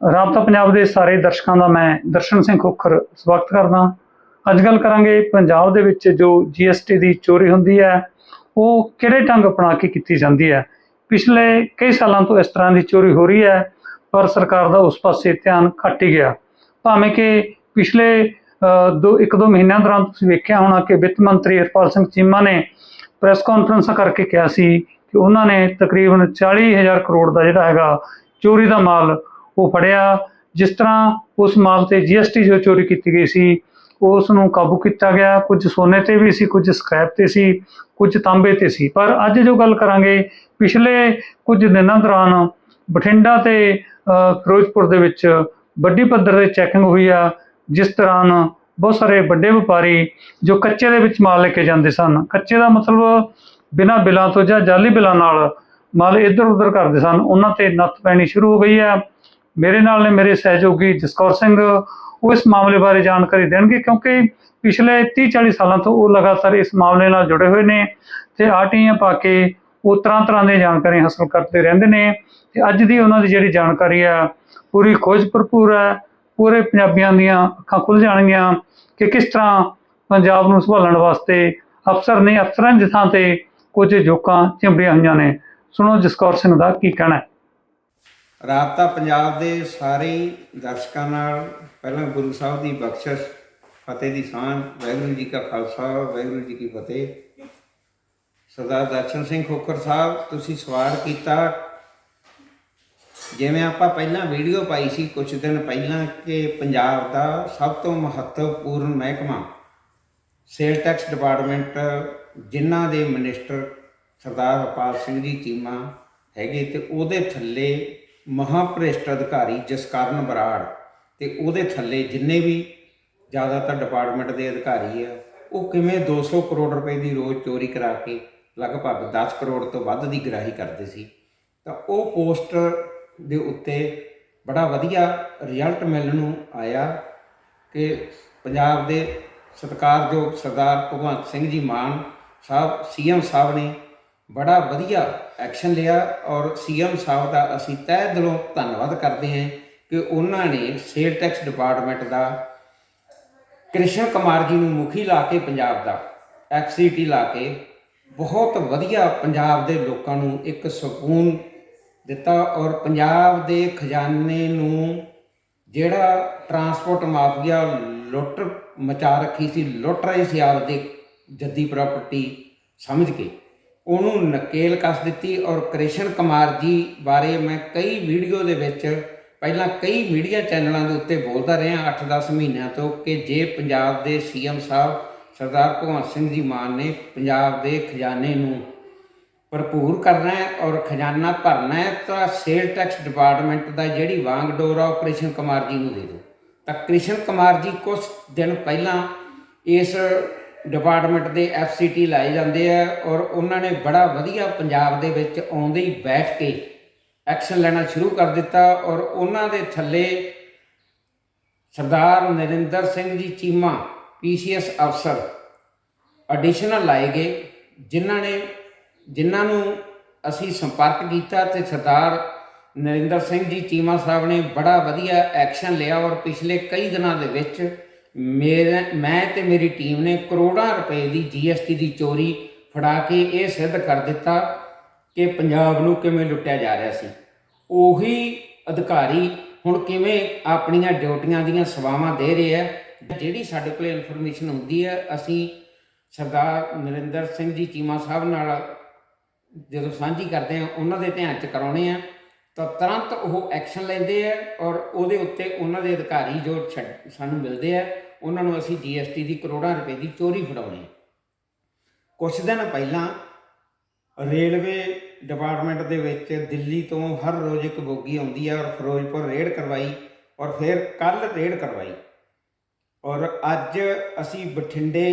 ਰਾਬਤਾ ਪੰਜਾਬ ਦੇ ਸਾਰੇ ਦਰਸ਼ਕਾਂ ਦਾ ਮੈਂ ਦਰਸ਼ਨ ਸਿੰਘ ਖੋਖਰ ਸਵਾਗਤ ਕਰਦਾ ਅੱਜ ਗੱਲ ਕਰਾਂਗੇ ਪੰਜਾਬ ਦੇ ਵਿੱਚ ਜੋ GST ਦੀ ਚੋਰੀ ਹੁੰਦੀ ਹੈ, ਉਹ ਕਿਹੜੇ ਢੰਗ ਅਪਣਾ ਕੇ ਕੀਤੀ ਜਾਂਦੀ ਹੈ? ਪਿਛਲੇ ਕਈ ਸਾਲਾਂ ਤੋਂ ਇਸ ਤਰ੍ਹਾਂ ਦੀ ਚੋਰੀ ਹੋ ਰਹੀ ਹੈ, ਪਰ ਸਰਕਾਰ ਦਾ ਉਸ ਪਾਸੇ ਧਿਆਨ ਘੱਟ ਹੀ ਗਿਆ। ਭਾਵੇਂ ਕਿ ਪਿਛਲੇ ਦੋ, ਇੱਕ ਦੋ ਮਹੀਨਿਆਂ ਦੌਰਾਨ ਤੁਸੀਂ ਵੇਖਿਆ ਹੋਣਾ ਕਿ ਵਿੱਤ ਮੰਤਰੀ ਹਰਪਾਲ ਸਿੰਘ ਚੀਮਾ ਨੇ ਪ੍ਰੈਸ ਕਾਨਫਰੰਸ ਕਰਕੇ ਕਿਹਾ ਸੀ ਕਿ ਉਹਨਾਂ ਨੇ ਤਕਰੀਬਨ 40000 ਕਰੋੜ ਦਾ ਜਿਹੜਾ ਹੈਗਾ ਚੋਰੀ ਦਾ ਮਾਲ ਉਹ ਫੜਿਆ। ਜਿਸ ਤਰ੍ਹਾਂ ਉਸ ਮਾਲ ਤੇ GST ਜੋ ਚੋਰੀ ਕੀਤੀ ਗਈ ਸੀ ਉਸ ਨੂੰ ਕਾਬੂ ਕੀਤਾ ਗਿਆ। ਕੁਝ ਸੋਨੇ ਤੇ ਵੀ ਸੀ, ਕੁਝ ਸਕ੍ਰੈਪ ਤੇ ਸੀ, ਕੁਝ ਤਾਂਬੇ ਤੇ ਸੀ। ਪਰ ਅੱਜ ਜੋ ਗੱਲ ਕਰਾਂਗੇ, ਪਿਛਲੇ ਕੁਝ ਦਿਨਾਂ ਦੌਰਾਨ ਬਠਿੰਡਾ ਤੇ ਫਿਰੋਜ਼ਪੁਰ ਦੇ ਵਿੱਚ ਵੱਡੀ ਪੱਧਰ ਤੇ ਚੈਕਿੰਗ ਹੋਈ ਆ, ਜਿਸ ਦੌਰਾਨ ਬਹੁਤ ਸਾਰੇ ਵੱਡੇ ਵਪਾਰੀ ਜੋ ਕੱਚੇ ਦੇ ਵਿੱਚ ਮਾਲ ਲੈ ਕੇ ਜਾਂਦੇ ਸਨ। ਕੱਚੇ ਦਾ ਮਤਲਬ ਬਿਨਾਂ ਬਿਲਾਂ ਤੋਂ ਜਾਂ ਜਾਲੀ ਬਿਲਾਂ ਨਾਲ ਮਾਲ ਇੱਧਰ ਉੱਧਰ ਕਰਦੇ ਸਨ। ਉਹਨਾਂ ਤੇ ਨੱਥ ਪੈਣੀ ਸ਼ੁਰੂ ਹੋ ਗਈ ਹੈ ਮੇਰੇ ਨਾਲ ਨੇ ਮੇਰੇ ਸਹਿਯੋਗੀ ਜਸਕੌਰ ਸਿੰਘ, ਉਹ ਇਸ ਮਾਮਲੇ ਬਾਰੇ ਜਾਣਕਾਰੀ ਦੇਣਗੇ ਕਿਉਂਕਿ ਪਿਛਲੇ 30 40 ਸਾਲਾਂ ਤੋਂ ਉਹ ਲਗਾਤਾਰ ਇਸ ਮਾਮਲੇ ਨਾਲ ਜੁੜੇ ਹੋਏ ਨੇ ਤੇ ਆਰਟੀਆਂ ਪਾ ਕੇ ਉਹ ਤਰ੍ਹਾਂ ਤਰ੍ਹਾਂ ਦੀਆਂ ਜਾਣਕਾਰੀਆਂ ਹਾਸਲ ਕਰਦੇ ਰਹਿੰਦੇ ਨੇ ਤੇ ਅੱਜ ਦੀ ਉਹਨਾਂ ਦੀ ਜਿਹੜੀ ਜਾਣਕਾਰੀ ਆ, ਪੂਰੀ ਖੋਜ ਭਰਪੂਰ ਹੈ, ਪੂਰੇ ਪੰਜਾਬੀਆਂ ਦੀਆਂ ਅੱਖਾਂ ਖੁੱਲ ਜਾਣਗੀਆਂ ਕਿ ਕਿਸ ਤਰ੍ਹਾਂ ਪੰਜਾਬ ਨੂੰ ਸੰਭਾਲਣ ਵਾਸਤੇ ਅਫਸਰ ਨੇ, ਅਫਸਰਾਂ ਦੀ ਥਾਂ ਤੇ ਕੁਝ ਜੋਕਾਂ ਚਿੰਬੜੀਆਂ ਹੋਈਆਂ ਨੇ। ਸੁਣੋ ਜਸਕੌਰ ਸਿੰਘ ਦਾ ਕੀ ਕਹਿਣਾ ਹੈ। ਰਾਬਤਾ ਪੰਜਾਬ ਦੇ ਸਾਰੇ ਦਰਸ਼ਕਾਂ ਨਾਲ ਪਹਿਲਾਂ ਗੁਰੂ ਸਾਹਿਬ ਦੀ ਬਖਸ਼ਿਸ਼, ਫਤਿਹ ਦੀ ਸਾਂਝ, ਵਾਹਿਗੁਰੂ ਜੀ ਕਾ ਖਾਲਸਾ, ਵਾਹਿਗੁਰੂ ਜੀ ਕੀ ਫਤਿਹ। ਸਰਦਾਰ ਦਰਸ਼ਨ ਸਿੰਘ ਖੋਖਰ ਸਾਹਿਬ, ਤੁਸੀਂ ਸਵਾਲ ਕੀਤਾ, ਜਿਵੇਂ ਆਪਾਂ ਪਹਿਲਾਂ ਵੀਡੀਓ ਪਾਈ ਸੀ ਕੁਝ ਦਿਨ ਪਹਿਲਾਂ ਕਿ ਪੰਜਾਬ ਦਾ ਸਭ ਤੋਂ ਮਹੱਤਵਪੂਰਨ ਮਹਿਕਮਾ, ਸੇਲ ਟੈਕਸ ਡਿਪਾਰਟਮੈਂਟ, ਜਿਨ੍ਹਾਂ ਦੇ ਮਿਨਿਸਟਰ ਸਰਦਾਰ ਹਰਪਾਲ ਸਿੰਘ ਜੀ ਚੀਮਾ ਹੈਗੇ ਤੇ ਉਹਦੇ ਥੱਲੇ ਮਹਾਭ੍ਰਿਸ਼ਟ ਅਧਿਕਾਰੀ ਜਸਕਰਨ ਬਰਾੜ ਤੇ ਉਹਦੇ ਥੱਲੇ ਜਿੰਨੇ ਵੀ ਜ਼ਿਆਦਾਤਰ ਡਿਪਾਰਟਮੈਂਟ ਦੇ ਅਧਿਕਾਰੀ ਆ, ਉਹ ਕਿਵੇਂ 200 ਕਰੋੜ ਰੁਪਏ ਦੀ ਰੋਜ਼ ਚੋਰੀ ਕਰਾ ਕੇ ਲਗਭਗ 10 ਕਰੋੜ ਤੋਂ ਵੱਧ ਦੀ ਗ੍ਰਾਹੀ ਕਰਦੇ ਸੀ, ਤਾਂ ਉਹ ਪੋਸਟ ਦੇ ਉੱਤੇ ਬੜਾ ਵਧੀਆ ਰਿਜ਼ਲਟ ਮਿਲਣ ਨੂੰ ਆਇਆ ਕਿ ਪੰਜਾਬ ਦੇ ਸਤਿਕਾਰਯੋਗ ਸਰਦਾਰ ਭਗਵੰਤ ਸਿੰਘ ਜੀ ਮਾਨ ਸਾਹਿਬ, ਸੀਐਮ ਸਾਹਿਬ ਨੇ ਬੜਾ ਵਧੀਆ ਐਕਸ਼ਨ ਲਿਆ ਔਰ ਸੀਐਮ ਸਾਹਿਬ ਦਾ ਅਸੀਂ ਤਹਿ ਦਿਲੋਂ ਧੰਨਵਾਦ ਕਰਦੇ ਹਾਂ ਕਿ ਉਹਨਾਂ ਨੇ ਸੇਲ ਟੈਕਸ ਡਿਪਾਰਟਮੈਂਟ ਦਾ ਕ੍ਰਿਸ਼ਨ ਕੁਮਾਰ ਜੀ ਨੂੰ ਮੁਖੀ ਲਾ ਕੇ ਪੰਜਾਬ ਦਾ ਐਕਸੀਟੀ ਲਾ ਕੇ ਬਹੁਤ ਵਧੀਆ ਪੰਜਾਬ ਦੇ ਲੋਕਾਂ ਨੂੰ ਇੱਕ ਸਕੂਨ ਦਿੱਤਾ ਔਰ ਪੰਜਾਬ ਦੇ ਖਜ਼ਾਨੇ ਨੂੰ ਜਿਹੜਾ ਟਰਾਂਸਪੋਰਟ ਮਾਫੀਆ ਲੁੱਟ ਮਚਾ ਰੱਖੀ ਸੀ, ਲੁੱਟ ਰਹੇ ਸੀ ਆਪਦੇ ਜੱਦੀ ਪ੍ਰਾਪਰਟੀ ਸਮਝ ਕੇ। ਉਹਨੂੰ ਨਕੇਲ ਕੱਸ ਦਿੱਤੀ ਔਰ ਕ੍ਰਿਸ਼ਨ ਕੁਮਾਰ ਜੀ ਬਾਰੇ ਮੈਂ ਕਈ ਵੀਡੀਓ ਦੇ ਵਿੱਚ, ਪਹਿਲਾਂ ਕਈ ਮੀਡੀਆ ਚੈਨਲਾਂ ਦੇ ਉੱਤੇ ਬੋਲਦਾ ਰਿਹਾ 8-10 ਮਹੀਨਿਆਂ ਤੋਂ ਕਿ ਜੇ ਪੰਜਾਬ ਦੇ ਸੀਐਮ ਸਾਹਿਬ ਸਰਦਾਰ ਭਗਵੰਤ ਸਿੰਘ ਜੀ ਮਾਨ ਨੇ ਪੰਜਾਬ ਦੇ ਖਜ਼ਾਨੇ ਨੂੰ ਭਰਪੂਰ ਕਰਨਾ ਹੈ ਔਰ ਖਜ਼ਾਨਾ ਭਰਨਾ ਹੈ, ਤਾਂ ਸੇਲ ਟੈਕਸ ਡਿਪਾਰਟਮੈਂਟ ਦਾ ਜਿਹੜੀ ਵਾਂਗ ਡੋਰ ਆ ਉਹ ਕ੍ਰਿਸ਼ਨ ਕੁਮਾਰ ਜੀ ਨੂੰ ਦੇ ਦਿਓ। ਤਾਂ ਕ੍ਰਿਸ਼ਨ ਕੁਮਾਰ ਜੀ ਕੁਝ ਦਿਨ ਪਹਿਲਾਂ ਇਸ ਡਿਪਾਰਟਮੈਂਟ ਦੇ ਐਫਸੀਟੀ ਲਾਏ ਜਾਂਦੇ ਆ ਔਰ ਉਹਨਾਂ ਨੇ ਬੜਾ ਵਧੀਆ ਪੰਜਾਬ ਦੇ ਵਿੱਚ ਆਉਂਦੇ ਹੀ ਬੈਠ ਕੇ ਐਕਸ਼ਨ ਲੈਣਾ ਸ਼ੁਰੂ ਕਰ ਦਿੱਤਾ ਔਰ ਉਹਨਾਂ ਦੇ ਥੱਲੇ ਸਰਦਾਰ ਨਰਿੰਦਰ ਸਿੰਘ ਜੀ ਚੀਮਾ, ਪੀਸੀਐਸ ਅਫਸਰ ਐਡੀਸ਼ਨਲ ਲਾਏ ਗਏ, ਜਿਨ੍ਹਾਂ ਨੇ, ਜਿਨ੍ਹਾਂ ਨੂੰ ਅਸੀਂ ਸੰਪਰਕ ਕੀਤਾ ਤੇ ਸਰਦਾਰ ਨਰਿੰਦਰ ਸਿੰਘ ਜੀ ਚੀਮਾ ਸਾਹਿਬ ਨੇ ਬੜਾ ਵਧੀਆ ਐਕਸ਼ਨ ਲਿਆ ਔਰ ਪਿਛਲੇ ਕਈ ਦਿਨਾਂ ਦੇ ਵਿੱਚ ਮੇਰਾ, ਮੈਂ ਤੇ ਮੇਰੀ ਟੀਮ ਨੇ ਕਰੋੜਾਂ ਰੁਪਏ ਦੀ ਜੀਐਸਟੀ ਦੀ ਚੋਰੀ ਫੜਾ ਕੇ ਇਹ ਸਿੱਧ ਕਰ ਦਿੱਤਾ ਕਿ ਪੰਜਾਬ ਨੂੰ ਕਿਵੇਂ ਲੁੱਟਿਆ ਜਾ ਰਿਹਾ ਸੀ। ਉਹੀ ਅਧਿਕਾਰੀ ਹੁਣ ਕਿਵੇਂ ਆਪਣੀਆਂ ਡਿਊਟੀਆਂ ਦੀਆਂ ਸੇਵਾਵਾਂ ਦੇ ਰਹੇ ਆ, ਜਿਹੜੀ ਸਾਡੇ ਕੋਲ ਇਨਫੋਰਮੇਸ਼ਨ ਹੁੰਦੀ ਹੈ ਅਸੀਂ ਸਰਦਾਰ ਨਰਿੰਦਰ ਸਿੰਘ ਜੀ ਚੀਮਾ ਸਾਹਿਬ ਨਾਲ ਜਦੋਂ ਸਾਂਝੀ ਕਰਦੇ ਆ, ਉਹਨਾਂ ਦੇ ਧਿਆਨ ਚ ਕਰਾਉਣੇ ਆ, ਤਾਂ ਤੁਰੰਤ ਉਹ ਐਕਸ਼ਨ ਲੈਂਦੇ ਆ ਔਰ ਉਹਦੇ ਉੱਤੇ ਉਹਨਾਂ ਦੇ ਅਧਿਕਾਰੀ ਜੋ ਛੱਡ- ਸਾਨੂੰ ਮਿਲਦੇ ਆ। ਉਹਨਾਂ ਨੂੰ ਅਸੀਂ ਜੀਐਸਟੀ ਦੀ ਕਰੋੜਾਂ ਰੁਪਏ ਦੀ ਚੋਰੀ ਫੜਾਉਣੀ ਕੁਝ ਦਿਨ ਪਹਿਲਾਂ ਰੇਲਵੇ ਡਿਪਾਰਟਮੈਂਟ ਦੇ ਵਿੱਚ ਦਿੱਲੀ ਤੋਂ ਹਰ ਰੋਜ਼ ਇੱਕ ਬੋਗੀ ਆਉਂਦੀ ਹੈ ਔਰ ਫਿਰੋਜ਼ਪੁਰ ਰੇਡ ਕਰਵਾਈ ਔਰ ਫਿਰ ਕੱਲ ਰੇਡ ਕਰਵਾਈ। ਔਰ ਅੱਜ ਅਸੀਂ ਬਠਿੰਡੇ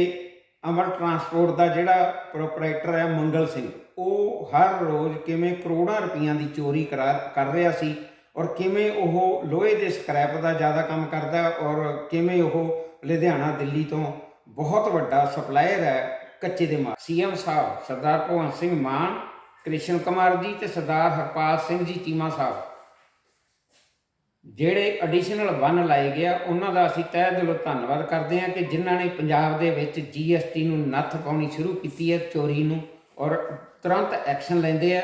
ਅਮਰ ਟਰਾਂਸਪੋਰਟ ਦਾ ਜਿਹੜਾ ਪ੍ਰੋਪਰਾਈਟਰ ਹੈ ਮੰਗਲ ਸਿੰਘ, ਉਹ ਹਰ ਰੋਜ਼ ਕਿਵੇਂ ਕਰੋੜਾਂ ਰੁਪਈਆਂ ਦੀ ਚੋਰੀ ਕਰਾ, ਕਰ ਰਿਹਾ ਸੀ ਔਰ ਕਿਵੇਂ ਉਹ ਲੋਹੇ ਦੇ ਸਕ੍ਰੈਪ ਦਾ ਜ਼ਿਆਦਾ ਕੰਮ ਕਰਦਾ ਔਰ ਕਿਵੇਂ ਉਹ ਲੁਧਿਆਣਾ, ਦਿੱਲੀ ਤੋਂ ਬਹੁਤ ਵੱਡਾ ਸਪਲਾਇਰ ਹੈ ਕੱਚੇ ਦੇ ਮਾਲ। ਸੀਐਮ ਸਾਹਿਬ, ਸਰਦਾਰ ਭਗਵੰਤ ਸਿੰਘ ਮਾਨ, ਕ੍ਰਿਸ਼ਨ ਕੁਮਾਰ ਜੀ ਤੇ ਸਰਦਾਰ ਹਰਪਾਲ ਸਿੰਘ ਜੀ ਚੀਮਾ ਸਾਹਿਬ। ਜਿਹੜੇ ਐਡੀਸ਼ਨਲ ਵਨ ਲਾਏ ਗਿਆ ਉਹਨਾਂ ਦਾ ਅਸੀਂ ਤਹਿ ਦਿਲੋਂ ਧੰਨਵਾਦ ਕਰਦੇ ਹਾਂ ਕਿ ਜਿਨ੍ਹਾਂ ਨੇ ਪੰਜਾਬ ਦੇ ਵਿੱਚ ਜੀਐਸਟੀ ਨੂੰ ਨੱਥ ਪਾਉਣੀ ਸ਼ੁਰੂ ਕੀਤੀ ਹੈ, ਚੋਰੀ ਨੂੰ ਔਰ ਤੁਰੰਤ ਐਕਸ਼ਨ ਲੈਂਦੇ ਆ।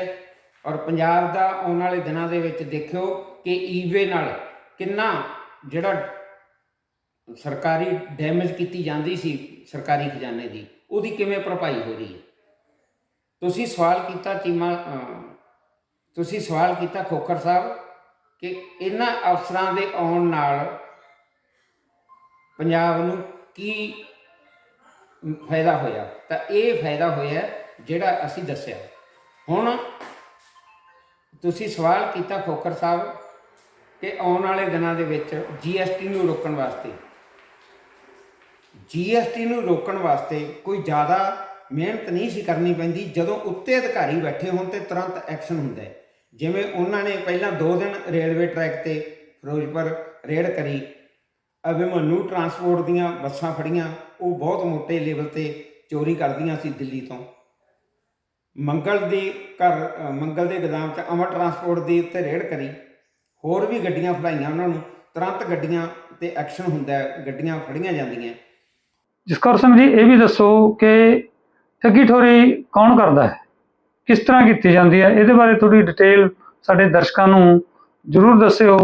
ਔਰ ਪੰਜਾਬ ਦਾ ਆਉਣ ਵਾਲੇ ਦਿਨਾਂ ਦੇ ਵਿੱਚ ਦੇਖਿਓ ਕਿ ਈਵੇ ਨਾਲ ਕਿੰਨਾ ਜਿਹੜਾ ਸਰਕਾਰੀ ਡੈਮੇਜ ਕੀਤੀ ਜਾਂਦੀ ਸੀ ਸਰਕਾਰੀ ਖਜ਼ਾਨੇ ਦੀ, ਉਹਦੀ ਕਿਵੇਂ ਭਰਪਾਈ ਹੋ ਰਹੀ ਹੈ? ਤੁਸੀਂ ਸਵਾਲ ਕੀਤਾ ਚੀਮਾ ਤੁਸੀਂ ਸਵਾਲ ਕੀਤਾ ਖੋਖਰ ਸਾਹਿਬ ਕਿ ਇਹਨਾਂ ਅਫਸਰਾਂ ਦੇ ਆਉਣ ਨਾਲ ਪੰਜਾਬ ਨੂੰ ਕੀ ਫਾਇਦਾ ਹੋਇਆ? ਤਾਂ ਇਹ ਫਾਇਦਾ ਹੋਇਆ ਜਿਹੜਾ ਅਸੀਂ ਦੱਸਿਆ। ਹੁਣ ਤੁਸੀਂ ਸਵਾਲ ਕੀਤਾ ਖੋਖਰ ਸਾਹਿਬ ਕਿ ਆਉਣ ਵਾਲੇ ਦਿਨਾਂ ਦੇ ਵਿੱਚ ਜੀਐਸਟੀ ਨੂੰ ਰੋਕਣ ਵਾਸਤੇ ਜੀਐਸਟੀ ਨੂੰ ਰੋਕਣ ਵਾਸਤੇ ਕੋਈ ਜ਼ਿਆਦਾ ਮਿਹਨਤ ਨਹੀਂ ਸੀ ਕਰਨੀ ਪੈਂਦੀ, ਜਦੋਂ ਉੱਤੇ ਅਧਿਕਾਰੀ ਬੈਠੇ ਹੋਣ ਤੇ ਤੁਰੰਤ ਐਕਸ਼ਨ ਹੁੰਦਾ ਹੈ। ਜਿਵੇਂ ਉਹਨਾਂ ਨੇ ਪਹਿਲਾਂ 2 ਦਿਨ ਰੇਲਵੇ ਟਰੈਕ ਤੇ ਫਿਰੋਜ਼ਪੁਰ ਰੇਡ ਕਰੀ ਅਭਿਮਨੂ ਟਰਾਂਸਪੋਰਟ ਦੀਆਂ ਬੱਸਾਂ ਫੜੀਆਂ, ਉਹ ਬਹੁਤ ਮੋਟੇ ਲੈਵਲ ਤੇ ਚੋਰੀ ਕਰਦੀਆਂ ਸੀ ਦਿੱਲੀ ਤੋਂ। ਮੰਗਲ ਦੀ ਘਰ ਮੰਗਲ ਦੇ ਗੋਦਾਮ 'ਚ ਅਮਰ ਟਰਾਂਸਪੋਰਟ ਦੀ ਉੱਤੇ ਰੇਡ ਕਰੀ। ਹੋਰ ਵੀ ਗੱਡੀਆਂ ਫੜਾਈਆਂ ਉਹਨਾਂ ਨੂੰ, ਤੁਰੰਤ ਗੱਡੀਆਂ ਤੇ ਐਕਸ਼ਨ ਹੁੰਦਾ ਗੱਡੀਆਂ ਫੜੀਆਂ ਜਾਂਦੀਆਂ। ਜਸਕਰ ਸਿੰਘ ਜੀ ਇਹ ਵੀ ਦੱਸੋ ਕਿ ਠੱਗੀ ਠੋਰੀ ਕੌਣ ਕਰਦਾ ਹੈ? ਕਿਸ ਤਰ੍ਹਾਂ ਕੀਤੀ ਜਾਂਦੀ ਹੈ? ਇਹਦੇ ਬਾਰੇ ਥੋੜੀ ਡਿਟੇਲ ਸਾਡੇ ਦਰਸ਼ਕਾਂ ਨੂੰ ਜ਼ਰੂਰ ਦੱਸਿਓ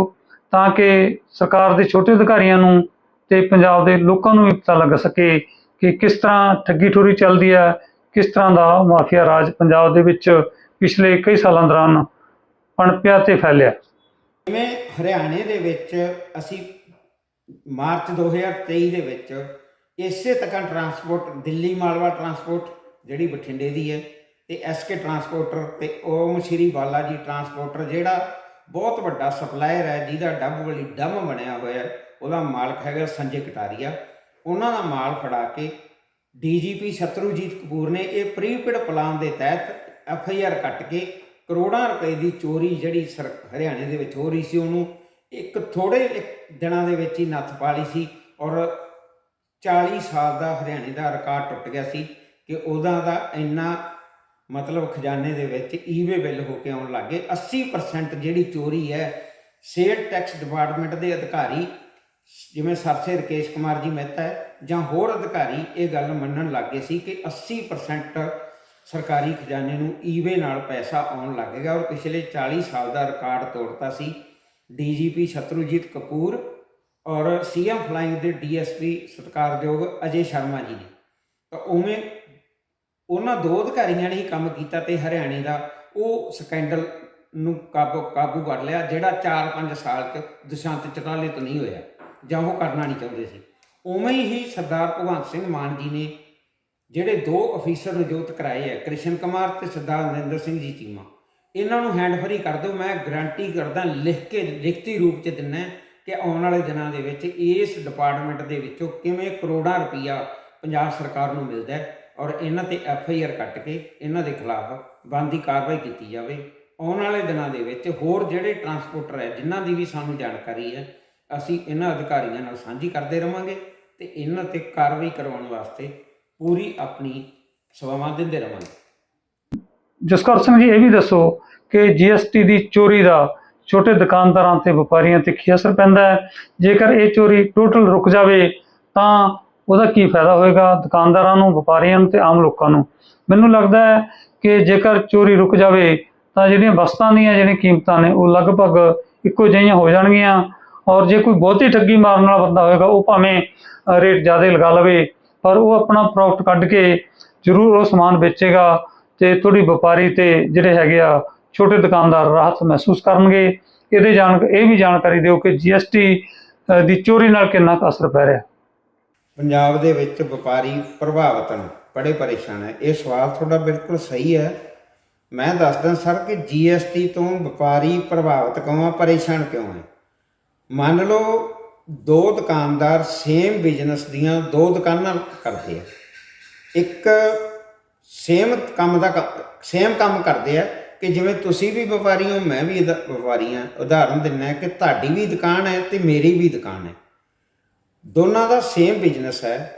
ਤਾਂ ਕਿ ਸਰਕਾਰ ਦੇ ਛੋਟੇ ਅਧਿਕਾਰੀਆਂ ਨੂੰ ਤੇ ਪੰਜਾਬ ਦੇ ਲੋਕਾਂ ਨੂੰ ਵੀ ਪਤਾ ਲੱਗ ਸਕੇ ਕਿ ਕਿਸ ਤਰ੍ਹਾਂ ਠੱਗੀ ਠੋਰੀ ਚੱਲਦੀ ਹੈ, ਕਿਸ ਤਰ੍ਹਾਂ ਦਾ ਮਾਫੀਆ ਰਾਜ ਪੰਜਾਬ ਦੇ ਵਿੱਚ ਪਿਛਲੇ ਕਈ ਸਾਲਾਂ ਦੌਰਾਨ ਪਣਪਿਆ ਤੇ ਫੈਲਿਆ। ਜਿਵੇਂ ਹਰਿਆਣੇ ਦੇ ਵਿੱਚ ਅਸੀਂ ਮਾਰਚ 2023 ਦੇ ਵਿੱਚ ਇਸੇ ਤੱਕਾਂ ਟਰਾਂਸਪੋਰਟ ਦਿੱਲੀ ਮਾਲਵਾ ਟਰਾਂਸਪੋਰਟ ਜਿਹੜੀ ਬਠਿੰਡੇ ਦੀ ਹੈ ਤੇ ਐਸਕੇ ਟਰਾਂਸਪੋਰਟਰ ਤੇ ਓਮ ਸ਼੍ਰੀ ਬਾਲਾ ਜੀ ਟਰਾਂਸਪੋਰਟਰ ਜਿਹੜਾ ਬਹੁਤ ਵੱਡਾ ਸਪਲਾਇਰ ਹੈ, ਜਿਹਦਾ ਡੱਬ ਵਾਲੀ ਡੰਮ ਬਣਿਆ ਹੋਇਆ ਉਹਦਾ ਮਾਲਕ ਹੈਗਾ ਸੰਜੇ ਕਟਾਰੀਆ। ਉਹਨਾਂ ਦਾ ਮਾਲ ਫੜਾ ਕੇ ਡੀਜੀਪੀ ਸ਼ਤਰੂਜੀਤ ਕਪੂਰ ਨੇ ਇਹ ਪ੍ਰੀਪੇਡ ਪਲਾਨ ਦੇ ਤਹਿਤ ਐਫ ਆਈ ਆਰ ਕੱਟ ਕੇ ਕਰੋੜਾਂ ਰੁਪਏ ਦੀ ਚੋਰੀ ਜਿਹੜੀ ਸਰ- ਹਰਿਆਣੇ ਦੇ ਵਿੱਚ ਹੋ ਰਹੀ ਸੀ, ਉਹਨੂੰ ਇੱਕ ਥੋੜੇ ਇੱਕ ਦਿਨਾਂ ਦੇ ਵਿੱਚ ਹੀ ਨੱਥ ਪਾ ਲਈ ਸੀ ਔਰ 40 ਸਾਲ ਦਾ ਹਰਿਆਣੇ ਦਾ ਰਿਕਾਰਡ ਟੁੱਟ ਗਿਆ ਸੀ ਕਿ ਉਹਦਾ ਦਾ ਇੰਨਾ ਮਤਲਬ ਖਜ਼ਾਨੇ ਦੇ ਵਿੱਚ ਈਵੇ ਬਿੱਲ ਹੋ ਕੇ ਆਉਣ ਲੱਗੇ 80% ਜਿਹੜੀ ਚੋਰੀ ਹੈ, ਸੇਲ ਟੈਕਸ ਡਿਪਾਰਟਮੈਂਟ ਦੇ ਅਧਿਕਾਰੀ ਜਿਵੇਂ ਸਰਸੇ ਰਕੇਸ਼ ਕੁਮਾਰ ਜੀ ਮਹਿਤਾ ਹੈ ਜਾਂ ਹੋਰ ਅਧਿਕਾਰੀ ਇਹ ਗੱਲ ਮੰਨਣ ਲੱਗੇ ਸੀ ਕਿ 80% ਸਰਕਾਰੀ ਖਜ਼ਾਨੇ ਨੂੰ ਈਵੇ ਨਾਲ ਪੈਸਾ ਆਉਣ ਲੱਗੇਗਾ ਔਰ ਪਿਛਲੇ 40 ਸਾਲ ਦਾ ਰਿਕਾਰਡ ਤੋੜਤਾ ਸੀ। ਡੀਜੀਪੀ ਸ਼ਤਰੂਜੀਤ ਕਪੂਰ ਔਰ ਸੀਐਮ ਫਲਾਈਂਗ ਦੇ ਡੀਐਸਪੀ ਸਤਿਕਾਰਯੋਗ ਅਜੇ ਸ਼ਰਮਾ ਜੀ ਨੇ। ਤਾਂ ਉਵੇਂ ਉਹਨਾਂ ਦੋ ਅਧਿਕਾਰੀਆਂ ਨੇ ਹੀ ਕੰਮ ਕੀਤਾ ਤੇ ਹਰਿਆਣੇ ਦਾ ਉਹ ਸਕੈਂਡਲ ਨੂੰ ਕਾਬੂ ਕਾਬੂ ਕਰ ਲਿਆ, ਜਿਹੜਾ 4-5 ਸਾਲ ਚ ਦੁਸ਼ਾਂਤ ਚਟਾਲੇ ਤੋਂ ਨਹੀਂ ਹੋਇਆ ਜਾਂ ਉਹ ਕਰਨਾ ਨਹੀਂ ਚਾਹੁੰਦੇ ਸੀ। ਉਵੇਂ ਹੀ ਸਰਦਾਰ ਭਗਵੰਤ ਸਿੰਘ ਮਾਨ ਜੀ ਨੇ ਜਿਹੜੇ ਦੋ ਅਫੀਸਰ ਨਿਯੁਕਤ ਕਰਾਏ ਹੈ ਕ੍ਰਿਸ਼ਨ ਕੁਮਾਰ ਤੇ ਸਰਦਾਰ ਨਰਿੰਦਰ ਸਿੰਘ ਜੀ ਚੀਮਾ, ਇਹਨਾਂ ਨੂੰ ਹੈਂਡ ਫਰੀ ਕਰ ਦਿਓ, ਮੈਂ ਗਾਰੰਟੀ ਕਰਦਾ, ਲਿਖ ਕੇ, ਲਿਖਤੀ ਰੂਪ ਚ ਦਿੰਨਾ ਕਿ ਆਉਣ ਵਾਲੇ ਦਿਨਾਂ ਦੇ ਵਿੱਚ ਇਸ ਡਿਪਾਰਟਮੈਂਟ ਦੇ ਵਿੱਚੋਂ ਕਿਵੇਂ ਕਰੋੜਾਂ ਰੁਪਈਆ ਪੰਜਾਬ ਸਰਕਾਰ ਨੂੰ ਮਿਲਦਾ ਹੈ ਔਰ ਇਹਨਾਂ ਤੇ ਐਫ ਆਈ ਆਰ ਕੱਟ ਕੇ ਇਹਨਾਂ ਦੇ ਖਿਲਾਫ ਬਣਦੀ ਕਾਰਵਾਈ ਕੀਤੀ ਜਾਵੇ। ਆਉਣ ਵਾਲੇ ਦਿਨਾਂ ਦੇ ਵਿੱਚ ਹੋਰ ਜਿਹੜੇ ਟਰਾਂਸਪੋਰਟਰ ਹੈ, ਜਿਨ੍ਹਾਂ ਦੀ ਵੀ ਸਾਨੂੰ ਜਾਣਕਾਰੀ ਹੈ, ਅਸੀਂ ਇਹਨਾਂ ਅਧਿਕਾਰੀਆਂ ਨਾਲ ਸਾਂਝੀ ਕਰਦੇ ਰਵਾਂਗੇ ਤੇ ਇਹਨਾਂ ਤੇ ਕਾਰਵਾਈ ਕਰਵਾਉਣ ਵਾਸਤੇ ਪੂਰੀ ਆਪਣੀ ਸੇਵਾਵਾਂ ਦਿੰਦੇ ਰਵਾਂਗੇ। ਜਸਕਰ ਸਿੰਘ ਜੀ, ਇਹ ਵੀ ਦੱਸੋ ਕਿ ਜੀਐਸਟੀ ਦੀ ਚੋਰੀ ਦਾ ਛੋਟੇ ਦੁਕਾਨਦਾਰਾਂ ਤੇ ਵਪਾਰੀਆਂ ਤੇ ਕੀ ਅਸਰ ਪੈਂਦਾ ਹੈ? ਜੇਕਰ ਇਹ ਚੋਰੀ ਟੋਟਲ ਰੁਕ ਜਾਵੇ, ਤਾਂ ਉਹਦਾ ਕੀ ਫਾਇਦਾ ਹੋਏਗਾ ਦੁਕਾਨਦਾਰਾਂ ਨੂੰ, ਵਪਾਰੀਆਂ ਨੂੰ ਤੇ ਆਮ ਲੋਕਾਂ ਨੂੰ? ਮੈਨੂੰ ਲੱਗਦਾ ਹੈ ਕਿ ਜੇਕਰ ਚੋਰੀ ਰੁਕ ਜਾਵੇ, ਤਾਂ ਜਿਹੜੀਆਂ ਵਸਤਾਂ ਦੀਆਂ ਜਿਹੜੀਆਂ ਕੀਮਤਾਂ ਨੇ, ਉਹ ਲਗਭਗ ਇੱਕੋ ਜਿਹੀਆਂ ਹੋ ਜਾਣਗੀਆਂ। ਔਰ ਜੇ ਕੋਈ ਬਹੁਤੀ ਠੱਗੀ ਮਾਰਨ ਵਾਲਾ ਬੰਦਾ ਹੋਏਗਾ, ਉਹ ਭਾਵੇਂ ਰੇਟ ਜ਼ਿਆਦਾ ਲਗਾ ਲਵੇ, ਪਰ ਉਹ ਆਪਣਾ ਪ੍ਰੋਫਿਟ ਕੱਢ ਕੇ ਜ਼ਰੂਰ ਉਹ ਸਮਾਨ ਵੇਚੇਗਾ ਤੇ ਥੋੜੀ ਵਪਾਰੀ ਤੇ ਜਿਹੜੇ ਹੈਗੇ ਆ ਛੋਟੇ ਦੁਕਾਨਦਾਰ ਰਾਹਤ ਮਹਿਸੂਸ ਕਰਨਗੇ। ਇਹਦੇ ਜਾਣ ਇਹ ਵੀ ਜਾਣਕਾਰੀ ਦਿਓ ਕਿ ਜੀਐਸਟੀ ਦੀ ਚੋਰੀ ਨਾਲ ਕਿੰਨਾ ਕੁ ਅਸਰ ਪੈ ਰਿਹਾ। ਪੰਜਾਬ ਦੇ ਵਿੱਚ ਵਪਾਰੀ ਪ੍ਰਭਾਵਿਤ ਹਨ। ਬੜੇ ਪਰੇਸ਼ਾਨ ਹੈ। ਇਹ ਸਵਾਲ ਤੁਹਾਡਾ ਬਿਲਕੁਲ ਸਹੀ ਹੈ। ਮੈਂ ਦੱਸਦਾ ਸਰ ਕਿ ਜੀਐਸਟੀ ਤੋਂ ਵਪਾਰੀ ਪ੍ਰਭਾਵਿਤ ਕਿਉਂ ਆ, ਪਰੇਸ਼ਾਨ ਕਿਉਂ ਹੈ? ਮੰਨ ਲਓ ਦੋ ਦੁਕਾਨਦਾਰ ਸੇਮ ਬਿਜ਼ਨਸ ਦੀਆਂ ਦੋ ਦੁਕਾਨਾਂ ਕਰਦੇ ਆ। ਇੱਕ ਸੇਮ ਕੰਮ ਦਾ ਸੇਮ ਕੰਮ ਕਰਦੇ ਆ। ਕਿ ਜਿਵੇਂ ਤੁਸੀਂ ਵੀ ਵਪਾਰੀ ਹੋ, ਮੈਂ ਵੀ ਇਹਦਾ ਵਪਾਰੀ ਹਾਂ। ਉਦਾਹਰਨ ਦਿੰਨਾ ਕਿ ਤੁਹਾਡੀ ਵੀ ਦੁਕਾਨ ਹੈ ਤੇ ਮੇਰੀ ਵੀ ਦੁਕਾਨ ਹੈ। ਦੋਨਾਂ ਦਾ ਸੇਮ ਬਿਜ਼ਨਸ ਹੈ।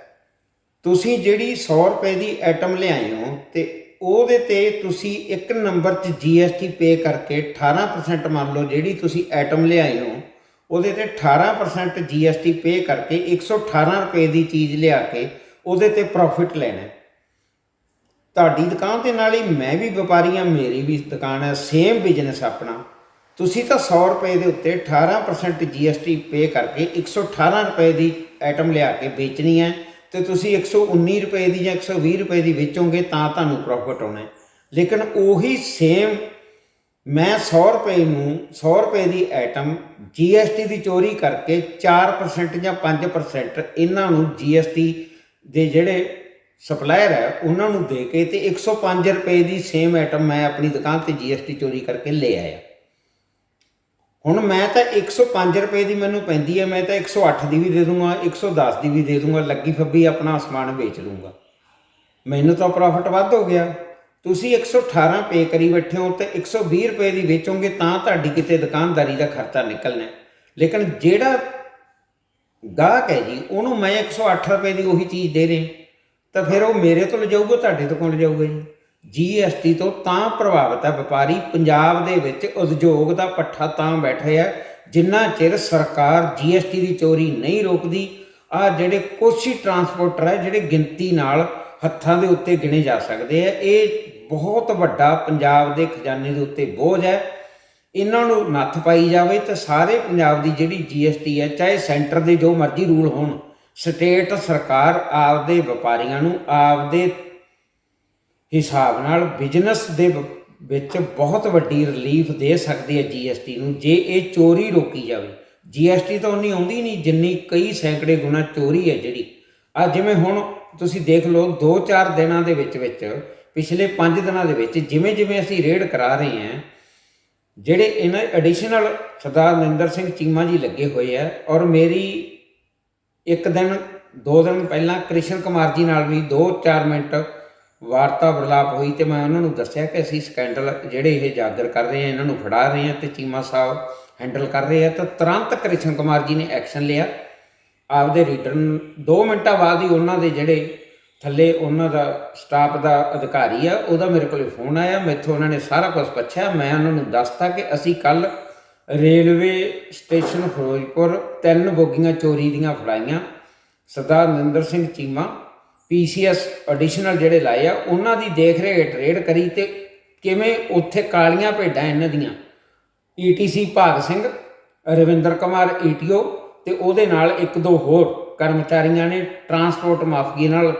ਤੁਸੀਂ ਜਿਹੜੀ 100 ਰੁਪਏ ਦੀ ਆਈਟਮ ਲਿਆਏ ਹੋ ਤੇ ਉਹਦੇ ਤੇ ਤੁਸੀਂ ਇੱਕ ਨੰਬਰ 'ਚ GST ਪੇ ਕਰਕੇ 18% ਮੰਨ ਲਓ ਜਿਹੜੀ ਤੁਸੀਂ ਆਈਟਮ ਲਿਆਏ ਹੋ, ਉਹਦੇ ਤੇ 18% GST ਪੇ ਕਰਕੇ 118 ਰੁਪਏ ਦੀ ਚੀਜ਼ ਲਿਆ ਕੇ ਉਹਦੇ ਤੇ ਪ੍ਰੋਫਿਟ ਲੈਣਾ ਤੁਹਾਡੀ ਦੁਕਾਨ ਦੇ ਨਾਲ ਹੀ ਮੈਂ ਵੀ ਵਪਾਰੀ ਹਾਂ, ਮੇਰੀ ਵੀ ਦੁਕਾਨ ਹੈ ਸੇਮ ਬਿਜ਼ਨਸ ਆਪਣਾ। ਤੁਸੀਂ ਤਾਂ 100 ਰੁਪਏ ਦੇ ਉੱਤੇ 18% GST ਪੇ ਕਰਕੇ 118 ਰੁਪਏ ਦੀ ਆਈਟਮ ਲਿਆ ਕੇ ਵੇਚਣੀ ਹੈ ਤੇ ਤੁਸੀਂ 119 ਰੁਪਏ ਦੀ ਜਾਂ 120 ਰੁਪਏ ਦੀ ਵੇਚੋਗੇ ਤਾਂ ਤੁਹਾਨੂੰ ਪ੍ਰੋਫਿਟ ਆਉਣਾ ਲੇਕਿਨ ਉਹੀ ਸੇਮ ਮੈਂ 100 ਰੁਪਏ ਨੂੰ 100 ਰੁਪਏ ਦੀ ਆਈਟਮ GST ਦੀ ਚੋਰੀ ਕਰਕੇ 4% ਜਾਂ 5% ਇਹਨਾਂ ਨੂੰ GST ਦੇ ਜਿਹੜੇ ਸਪਲਾਇਰ ਹੈ, ਉਹਨਾਂ ਨੂੰ ਦੇ ਕੇ ਤੇ 105 ਰੁਪਏ ਦੀ ਸੇਮ ਆਈਟਮ ਮੈਂ ਆਪਣੀ ਦੁਕਾਨ ਤੇ GST ਚੋਰੀ ਕਰਕੇ ਲੈ ਆਇਆ। ਹੁਣ ਮੈਂ ਤਾਂ 105 ਰੁਪਏ ਦੀ ਮੈਨੂੰ ਪੈਂਦੀ ਹੈ, ਮੈਂ ਤਾਂ 108 ਦੀ ਵੀ ਦੇ ਦੂੰਗਾ 110 ਦੀ ਵੀ ਦੇ ਦੂੰਗਾ, ਲੱਗੀ ਫੱਬੀ ਆਪਣਾ ਸਮਾਨ ਵੇਚ ਲੂੰਗਾ ਮੈਨੂੰ ਤਾਂ ਪ੍ਰੋਫਿਟ ਵੱਧ ਹੋ ਗਿਆ। ਤੁਸੀਂ 118 ਪੇ ਕਰੀ ਬੈਠੇ ਹੋ ਤੇ 120 ਰੁਪਏ ਦੀ ਵੇਚੋਗੇ ਤਾਂ ਤੁਹਾਡੀ ਕਿਤੇ ਦੁਕਾਨਦਾਰੀ ਦਾ ਖਰਚਾ ਨਿਕਲਣਾ ਲੇਕਿਨ ਜਿਹੜਾ ਗਾਹਕ ਹੈ ਜੀ, ਉਹਨੂੰ ਮੈਂ 108 ਰੁਪਏ ਦੀ ਉਹੀ ਚੀਜ਼ ਦੇ ਰਿਹਾ। ਤਾਂ ਫਿਰ ਉਹ ਮੇਰੇ ਤੋਂ ਲਿਜਾਊਗਾ ਤੁਹਾਡੇ ਤੋਂ ਕੌਣ ਲਿਜਾਊਗਾ ਜੀ? ਜੀਐਸਟੀ ਤੋਂ ਤਾਂ ਪ੍ਰਭਾਵਿਤ ਹੈ ਵਪਾਰੀ, ਪੰਜਾਬ ਦੇ ਵਿੱਚ ਉਦਯੋਗ ਦਾ ਪੱਠਾ ਤਾਂ ਬੈਠੇ ਹੈ ਜਿੰਨਾ ਚਿਰ ਸਰਕਾਰ ਜੀਐਸਟੀ ਦੀ ਚੋਰੀ ਨਹੀਂ ਰੋਕਦੀ ਆ ਜਿਹੜੇ ਕੁਛ ਹੀ ਟਰਾਂਸਪੋਰਟਰ ਹੈ ਜਿਹੜੇ ਗਿਣਤੀ ਨਾਲ ਹੱਥਾਂ ਦੇ ਉੱਤੇ ਗਿਣੇ ਜਾ ਸਕਦੇ ਆ, ਇਹ ਬਹੁਤ ਵੱਡਾ ਪੰਜਾਬ ਦੇ ਖਜ਼ਾਨੇ ਦੇ ਉੱਤੇ ਬੋਝ ਹੈ। ਇਹਨਾਂ ਨੂੰ ਨੱਥ ਪਾਈ ਜਾਵੇ ਤੇ ਸਾਰੇ ਪੰਜਾਬ ਦੀ ਜਿਹੜੀ ਜੀਐਸਟੀ ਹੈ, ਚਾਹੇ ਸੈਂਟਰ ਦੇ ਜੋ ਮਰਜ਼ੀ ਰੂਲ ਹੋਣ ਸਟੇਟ ਸਰਕਾਰ ਆਪਦੇ ਵਪਾਰੀਆਂ ਨੂੰ ਆਪਦੇ ਹਿਸਾਬ ਨਾਲ ਬਿਜ਼ਨਸ ਦੇ ਵਿੱਚ ਬਹੁਤ ਵੱਡੀ ਰਿਲੀਫ ਦੇ ਸਕਦੀ ਹੈ ਜੀਐਸਟੀ ਨੂੰ, ਜੇ ਇਹ ਚੋਰੀ ਰੋਕੀ ਜਾਵੇ। ਜੀਐਸਟੀ ਤਾਂ ਉਨੀ ਆਉਂਦੀ ਨਹੀਂ, ਜਿੰਨੀ ਕਈ ਸੈਂਕੜੇ ਗੁਣਾ ਚੋਰੀ ਹੈ ਜਿਹੜੀ। ਆ ਜਿਵੇਂ ਹੁਣ ਤੁਸੀਂ ਦੇਖ ਲਓ 2-4 ਦਿਨਾਂ ਦੇ ਵਿੱਚ ਵਿੱਚ, ਪਿਛਲੇ 5 ਦਿਨਾਂ ਦੇ ਵਿੱਚ ਜਿਵੇਂ ਜਿਵੇਂ ਅਸੀਂ ਰੇਡ ਕਰਾ ਰਹੇ ਹਾਂ, ਜਿਹੜੇ ਇਹਨਾਂ ਐਡੀਸ਼ਨਲ ਸਰਦਾਰ ਨਿੰਦਰ ਸਿੰਘ ਚੀਮਾ ਜੀ ਲੱਗੇ ਹੋਏ ਆ ਔਰ ਮੇਰੀ ਇੱਕ ਦਿਨ, ਦੋ ਦਿਨ ਪਹਿਲਾਂ ਕ੍ਰਿਸ਼ਨ ਕੁਮਾਰ ਜੀ ਨਾਲ ਵੀ 2-4 ਮਿੰਟ ਵਾਰਤਾ ਵਰਲਾਪ ਹੋਈ ਤੇ ਮੈਂ ਉਹਨਾਂ ਨੂੰ ਦੱਸਿਆ ਕਿ ਅਸੀਂ ਸਕੈਂਡਲ ਜਿਹੜੇ ਇਹ ਜਾਗਰ ਕਰ ਰਹੇ ਆ, ਇਹਨਾਂ ਨੂੰ ਫੜਾ ਰਹੇ ਆ ਤੇ ਚੀਮਾ ਸਾਹਿਬ ਹੈਂਡਲ ਕਰ ਰਹੇ ਆ ਤਾਂ ਤੁਰੰਤ ਕ੍ਰਿਸ਼ਨ ਕੁਮਾਰ ਜੀ ਨੇ ਐਕਸ਼ਨ ਲਿਆ। ਆਪਦੇ ਰੀਡਰ 2 ਮਿੰਟਾਂ ਬਾਅਦ ਹੀ ਉਹਨਾਂ ਦੇ ਜਿਹੜੇ ਥੱਲੇ ਉਹਨਾਂ ਦਾ ਸਟਾਫ ਦਾ ਅਧਿਕਾਰੀ ਆ, ਉਹਦਾ ਮੇਰੇ ਕੋਲੇ ਫੋਨ ਆਇਆ, ਮੈਥੋਂ ਉਹਨਾਂ ਨੇ ਸਾਰਾ ਕੁਝ ਪੁੱਛਿਆ, ਮੈਂ ਉਹਨਾਂ ਨੂੰ ਦੱਸਤਾ ਕਿ ਅਸੀਂ ਕੱਲ ਰੇਲਵੇ ਸਟੇਸ਼ਨ ਫਿਰੋਜ਼ਪੁਰ ਤਿੰਨ ਬੋਗੀਆਂ ਚੋਰੀ ਦੀਆਂ ਫੜਾਈਆਂ। ਸਰਦਾਰ ਨਰਿੰਦਰ ਸਿੰਘ ਚੀਮਾ, ਪੀਸੀਐਸ ਐਡੀਸ਼ਨਲ ਜਿਹੜੇ ਲਾਏ ਆ, ਉਹਨਾਂ ਦੀ ਦੇਖ ਰੇਖ ਟ੍ਰੇਡ ਕਰੀ ਤੇ ਕਿਵੇਂ ਉੱਥੇ ਕਾਲੀਆਂ ਭੇਡਾਂ ਇਹਨਾਂ ਦੀਆਂ। ਈਟੀਸੀ ਭਾਗ ਸਿੰਘ, ਰਵਿੰਦਰ ਕੁਮਾਰ ਈਟੀਓ ਤੇ ਉਹਦੇ ਨਾਲ ਇੱਕ ਦੋ ਹੋਰ ਕਰਮਚਾਰੀਆਂ ਨੇ ਟਰਾਂਸਪੋਰਟ ਮਾਫੀਏ ਨਾਲ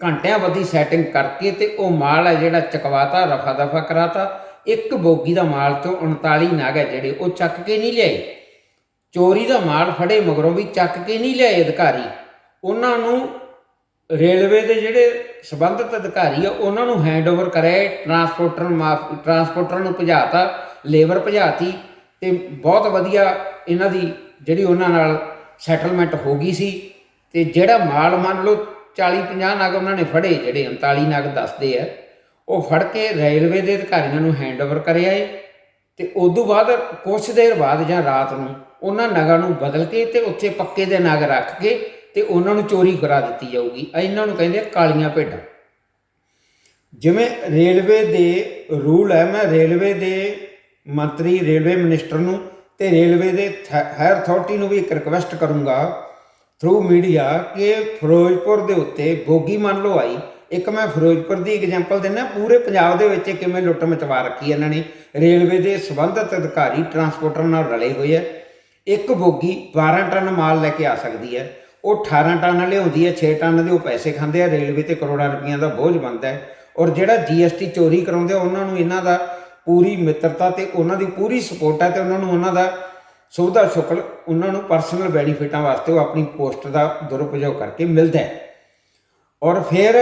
ਘੰਟਿਆਂ ਬੱਧੀ ਸੈਟਿੰਗ ਕਰਕੇ ਤੇ ਉਹ ਮਾਲ ਹੈ ਜਿਹੜਾ ਚਕਵਾਤਾ ਰਫਾ ਦਫਾ ਕਰਾਤਾ। ਇੱਕ ਬੋਗੀ ਦਾ ਮਾਲ ਤੋਂ 39 ਨਗ ਹੈ ਜਿਹੜੇ ਉਹ ਚੱਕ ਕੇ ਨਹੀਂ ਲਿਆਏ। ਚੋਰੀ ਦਾ ਮਾਲ ਫੜੇ ਮਗਰੋਂ ਵੀ ਚੱਕ ਕੇ ਨਹੀਂ ਲਿਆਏ ਅਧਿਕਾਰੀ। ਉਹਨਾਂ ਨੂੰ ਰੇਲਵੇ ਦੇ ਜਿਹੜੇ ਸਬੰਧਤ ਅਧਿਕਾਰੀ ਆ, ਉਹਨਾਂ ਨੂੰ ਹੈਂਡਓਵਰ ਕਰਿਆ ਟਰਾਂਸਪੋਰਟਰ ਮਾਫ ਟਰਾਂਸਪੋਰਟਰ ਨੂੰ ਭਜਾਤਾ ਲੇਬਰ ਭਜਾਤੀ ਤੇ ਬਹੁਤ ਵਧੀਆ ਇਹਨਾਂ ਦੀ ਜਿਹੜੀ ਉਹਨਾਂ ਨਾਲ ਸੈਟਲਮੈਂਟ ਹੋ ਗਈ ਸੀ ਤੇ ਜਿਹੜਾ ਮਾਲ ਮੰਨ ਲਓ 40 50 ਨਗ ਉਹਨਾਂ ਨੇ ਫੜੇ, ਜਿਹੜੇ 39 ਨਗ ਦੱਸਦੇ ਆ ਉਹ ਫੜ ਕੇ ਰੇਲਵੇ ਦੇ ਅਧਿਕਾਰੀਆਂ ਨੂੰ ਹੈਂਡਓਵਰ ਕਰਿਆ ਏ ਤੇ ਉਦੋਂ ਬਾਅਦ ਕੁਝ ਦੇਰ ਬਾਅਦ ਜਾਂ ਰਾਤ ਨੂੰ ਉਹਨਾਂ ਨਗਾਂ ਨੂੰ ਬਦਲ ਕੇ ਤੇ ਉੱਥੇ ਪੱਕੇ ਦੇ ਨਗ ਰੱਖ ਕੇ ਤੇ ਉਹਨਾਂ ਨੂੰ ਚੋਰੀ ਕਰਾ ਦਿੱਤੀ ਜਾਊਗੀ। ਇਹਨਾਂ ਨੂੰ ਕਹਿੰਦੇ ਕਾਲੀਆਂ ਭੇਡਾਂ। ਜਿਵੇਂ ਰੇਲਵੇ ਦੇ ਰੂਲ ਹੈ, ਮੈਂ ਰੇਲਵੇ ਦੇ ਮੰਤਰੀ, ਰੇਲਵੇ ਮਿਨਿਸਟਰ ਨੂੰ ਤੇ ਰੇਲਵੇ ਦੇ ਹਾਇਰ ਅਥਾਰਟੀ ਨੂੰ ਵੀ ਇੱਕ ਰਿਕਵੈਸਟ ਕਰੂੰਗਾ ਥਰੂ ਮੀਡੀਆ ਕਿ ਫਿਰੋਜ਼ਪੁਰ ਦੇ ਉੱਤੇ ਬੋਗੀ ਮੰਨ ਲਓ ਆਈ ਇੱਕ ਮੈਂ ਫਿਰੋਜ਼ਪੁਰ ਦੀ ਐਗਜ਼ਾਮਪਲ ਦਿੰਦਾ, ਪੂਰੇ ਪੰਜਾਬ ਦੇ ਵਿੱਚ ਕਿਵੇਂ ਲੁੱਟ ਮਚਵਾ ਰੱਖੀ ਇਹਨਾਂ ਨੇ। ਰੇਲਵੇ ਦੇ ਸੰਬੰਧਤ ਅਧਿਕਾਰੀ ਟਰਾਂਸਪੋਰਟਰ ਨਾਲ ਰਲੇ ਹੋਏ ਆ ਇੱਕ ਬੋਗੀ 12 ਟਨ ਮਾਲ ਲੈ ਕੇ ਆ ਸਕਦੀ ਹੈ। ਉਹ 18 ਟਨ ਲਿਆਉਂਦੀ ਹੈ 6 ਟਨ ਦੇ ਉਹ ਪੈਸੇ ਖਾਂਦੇ ਆ ਰੇਲਵੇ ਤੇ ਕਰੋੜਾਂ ਰੁਪਈਆ ਦਾ ਬੋਝ ਬਣਦਾ ਹੈ। ਔਰ ਜਿਹੜਾ ਜੀਐਸਟੀ ਚੋਰੀ ਕਰਾਉਂਦੇ ਆ, ਉਹਨਾਂ ਨੂੰ ਇਹਨਾਂ ਦਾ ਪੂਰੀ ਮਿੱਤਰਤਾ ਤੇ ਉਹਨਾਂ ਦੀ ਪੂਰੀ ਸਪੋਰਟ ਹੈ ਤੇ ਉਹਨਾਂ ਨੂੰ ਉਹਨਾਂ ਦਾ ਸੁਵਿਧਾ ਸ਼ੁਕਲ ਉਹਨਾਂ ਨੂੰ ਪਰਸਨਲ ਬੈਨੀਫਿਟਾਂ ਵਾਸਤੇ ਉਹ ਆਪਣੀ ਪੋਸਟ ਦਾ ਦੁਰਉਪਯੋਗ ਕਰਕੇ ਮਿਲਦਾ ਹੈ। ਔਰ ਫਿਰ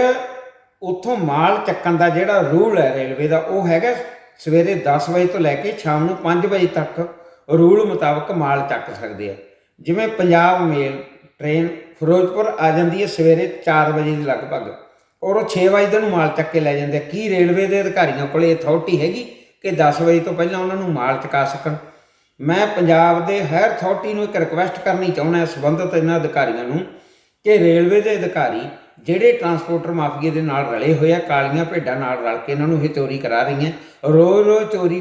ਉੱਥੋਂ ਮਾਲ ਚੱਕਣ ਦਾ ਜਿਹੜਾ ਰੂਲ ਹੈ ਰੇਲਵੇ ਦਾ, ਉਹ ਹੈਗਾ ਸਵੇਰੇ 10 ਵਜੇ ਤੋਂ ਲੈ ਕੇ ਸ਼ਾਮ ਨੂੰ 5 ਵਜੇ ਤੱਕ ਰੂਲ ਮੁਤਾਬਕ ਮਾਲ ਚੱਕ ਸਕਦੇ ਆ। ਜਿਵੇਂ ਪੰਜਾਬ ਮੇਲ ਟ੍ਰੇਨ ਫਿਰੋਜ਼ਪੁਰ ਆ ਜਾਂਦੀ ਹੈ ਸਵੇਰੇ 4 ਵਜੇ ਦੇ ਲਗਭਗ ਔਰ ਉਹ 6 ਵਜੇ ਨੂੰ ਮਾਲ ਚੱਕ ਕੇ ਲੈ ਜਾਂਦੇ ਆ। ਕੀ ਰੇਲਵੇ ਦੇ ਅਧਿਕਾਰੀਆਂ ਕੋਲੇ ਅਥਾਰਟੀ ਹੈਗੀ ਕਿ 10 ਵਜੇ ਤੋਂ ਪਹਿਲਾਂ ਉਹਨਾਂ ਨੂੰ ਮਾਲ ਚਕਾ ਸਕਣ? ਮੈਂ ਪੰਜਾਬ ਦੇ ਹਾਇਰ ਅਥਾਰਟੀ ਨੂੰ ਇੱਕ ਰਿਕਵੈਸਟ ਕਰਨੀ ਚਾਹੁੰਦਾ ਸੰਬੰਧਿਤ ਇਹਨਾਂ ਅਧਿਕਾਰੀਆਂ ਨੂੰ ਕਿ ਰੇਲਵੇ ਦੇ ਅਧਿਕਾਰੀ ਜਿਹੜੇ ਟਰਾਂਸਪੋਰਟਰ ਮਾਫੀਏ ਦੇ ਨਾਲ ਰਲੇ ਹੋਏ ਆ, ਕਾਲੀਆਂ ਭੇਡਾਂ ਨਾਲ ਰਲ ਕੇ ਇਹਨਾਂ ਨੂੰ ਇਹ ਚੋਰੀ ਕਰਾ ਰਹੀਆਂ, ਰੋਜ਼ ਰੋਜ਼ ਚੋਰੀ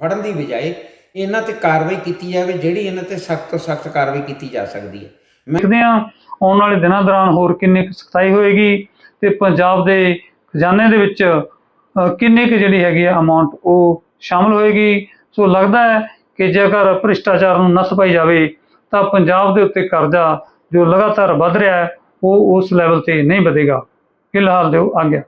ਫੜਨ ਦੀ ਬਜਾਏ ਇਹਨਾਂ ਤੇ ਕਾਰਵਾਈ ਕੀਤੀ ਜਾਵੇ, ਜਿਹੜੀ ਇਹਨਾਂ ਤੇ ਸਖਤ ਤੋਂ ਸਖਤ ਕਾਰਵਾਈ ਕੀਤੀ ਜਾ ਸਕਦੀ ਹੈ। ਮੈਂ ਦੇਖਦੇ ਹਾਂ, ਆਉਣ ਵਾਲੇ ਦਿਨਾਂ ਦੌਰਾਨ ਹੋਰ ਕਿੰਨੀ ਕੁ ਸਖਤਾਈ ਹੋਏਗੀ ਤੇ ਪੰਜਾਬ ਦੇ ਖਜ਼ਾਨੇ ਦੇ ਵਿੱਚ ਕਿੰਨੇ ਕੁ ਜਿਹੜੀ ਹੈਗੀ ਆ ਅਮਾਉਂਟ ਉਹ ਸ਼ਾਮਲ ਹੋਏਗੀ। ਸੋ ਲੱਗਦਾ ਹੈ ਕਿ ਜੇਕਰ ਭ੍ਰਿਸ਼ਟਾਚਾਰ ਨੂੰ ਨੱਥ ਪਾਈ ਜਾਵੇ, ਤਾਂ ਪੰਜਾਬ ਦੇ ਉੱਤੇ ਕਰਜ਼ਾ ਜੋ ਲਗਾਤਾਰ ਵੱਧ ਰਿਹਾ ਹੈ ਉਹ ਉਸ ਲੈਵਲ ਤੇ ਨਹੀਂ ਵਧੇਗਾ। ਫਿਲਹਾਲ ਦਿਓ ਆਗਿਆ